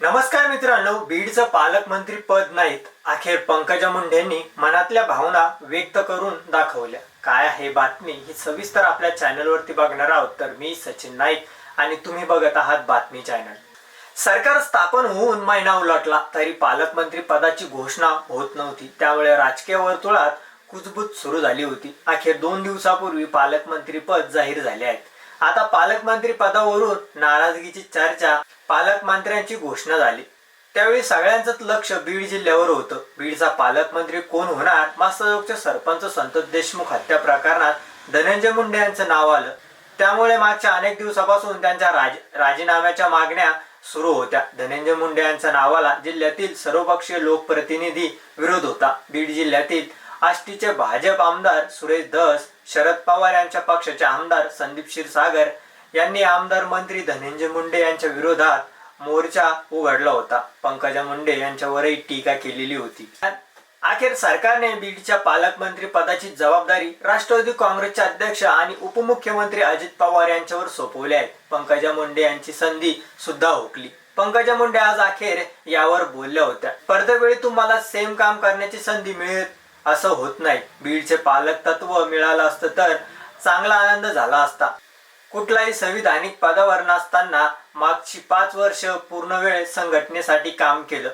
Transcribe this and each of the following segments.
नमस्कार मित्रांनो बीडचं पालकमंत्री पद नाहीत अखेर पंकजा मुंडेंनी मनातल्या भावना व्यक्त करून दाखवल्या. काय आहे बातमी? ही सविस्तर आपल्या चॅनलवरती बघणार आहोत तर मी सचिन नाईक आणि तुम्ही बघत आहात बातमी चॅनल. सरकार स्थापन होऊन महिना उलटला तरी पालकमंत्री पदाची घोषणा होत नव्हती. त्यामुळे राजकीय वर्तुळात कुजबूज सुरू झाली होती. अखेर दोन दिवसापूर्वी पालकमंत्री पद जाहीर झाले आहेत. आता पालकमंत्री पदावरून नाराजगीची चर्चा पालकमंत्र्यांची घोषणा झाली. त्यावेळी सगळ्यांचंच लक्ष बीड जिल्ह्यावर होतं. बीडचा पालकमंत्री कोण होणार? मास्तरचे सरपंच संतोष देशमुख हत्या प्रकरणात धनंजय मुंडे यांचं नाव आलं. त्यामुळे मागच्या अनेक दिवसापासून त्यांच्या राज राजीनाम्याच्या मागण्या सुरू होत्या. धनंजय मुंडे यांच्या नावाला जिल्ह्यातील सर्वपक्षीय लोकप्रतिनिधी विरोध होता. बीड जिल्ह्यातील आष्टीचे भाजप आमदार सुरेश धस शरद पवार यांच्या पक्षाचे आमदार संदीप क्षीरसागर यांनी आमदार मंत्री धनंजय मुंडे यांच्या विरोधात मोर्चा उघडला होता. पंकजा मुंडे यांच्यावरही टीका केलेली होती. अखेर सरकारने बीडच्या पालकमंत्री पदाची जबाबदारी राष्ट्रवादी काँग्रेसचे अध्यक्ष आणि उपमुख्यमंत्री अजित पवार यांच्यावर सोपवले आहे. पंकजा मुंडे यांची संधी सुद्धा हुकली. पंकजा मुंडे आज अखेर यावर बोलल्या होत्या. परदेवेळी तुम्हाला सेम काम करण्याची संधी मिळेल. असं होत नाही. बीडचे पालक तत्व मिळालं असतं तर चांगला आनंद झाला असता. कुठलाही संविधानिक पदावर नसताना मागची पाच वर्ष पूर्ण वेळ संघटनेसाठी काम केलं.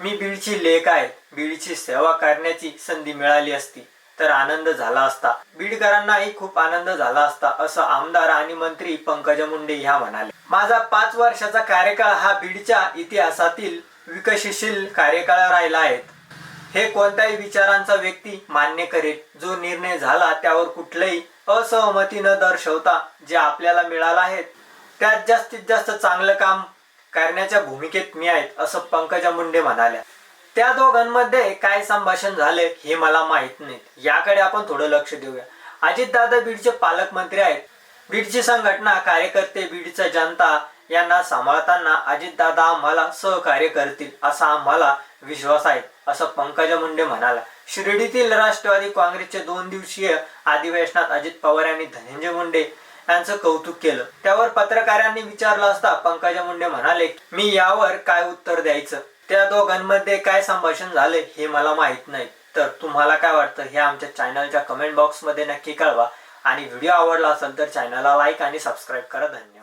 मी बीडची लेख आहे. बीडची सेवा करण्याची संधी मिळाली असती तर आनंद झाला असता. बीडकरांनाही खूप आनंद झाला असता असं आमदार आणि मंत्री पंकजा मुंडे ह्या म्हणाले. माझा पाच वर्षाचा कार्यकाळ हा बीडच्या इतिहासातील विकसनशील कार्यकाळ राहिला आहे. हे कोणत्याही विचारांचा व्यक्ती मान्य करेल. जो निर्णय झाला त्यावर कुठलंही असहमती न दर्शवता जे आपल्याला मिळालं आहे त्यात जास्तीत जास्त चांगलं काम करण्याच्या भूमिकेत मी आहेत असं पंकजा मुंडे म्हणाल्या. त्या दोघांमध्ये काय संभाषण झाले हे मला माहीत नाही. याकडे आपण थोडं लक्ष देऊया. अजितदादा बीडचे पालकमंत्री आहेत. बीडची संघटना कार्यकर्ते बीडचा जनता यांना सांभाळताना अजितदादा आम्हाला सहकार्य करतील असा आम्हाला विश्वास आहे असं पंकजा मुंडे म्हणाला. शिर्डीतील राष्ट्रवादी काँग्रेसचे दोन दिवसीय अधिवेशनात अजित पवार यांनी धनंजय मुंडे यांचं कौतुक केलं. त्यावर पत्रकारांनी विचारलं असता पंकजा मुंडे म्हणाले मी यावर काय उत्तर द्यायचं? त्या दोघांमध्ये काय संभाषण झाले हे मला माहीत नाही. तर तुम्हाला काय वाटतं हे आमच्या चॅनलच्या कमेंट बॉक्समध्ये नक्की कळवा. आणि व्हिडिओ आवडला असेल तर चॅनलला लाईक आणि सबस्क्राईब करा. धन्यवाद.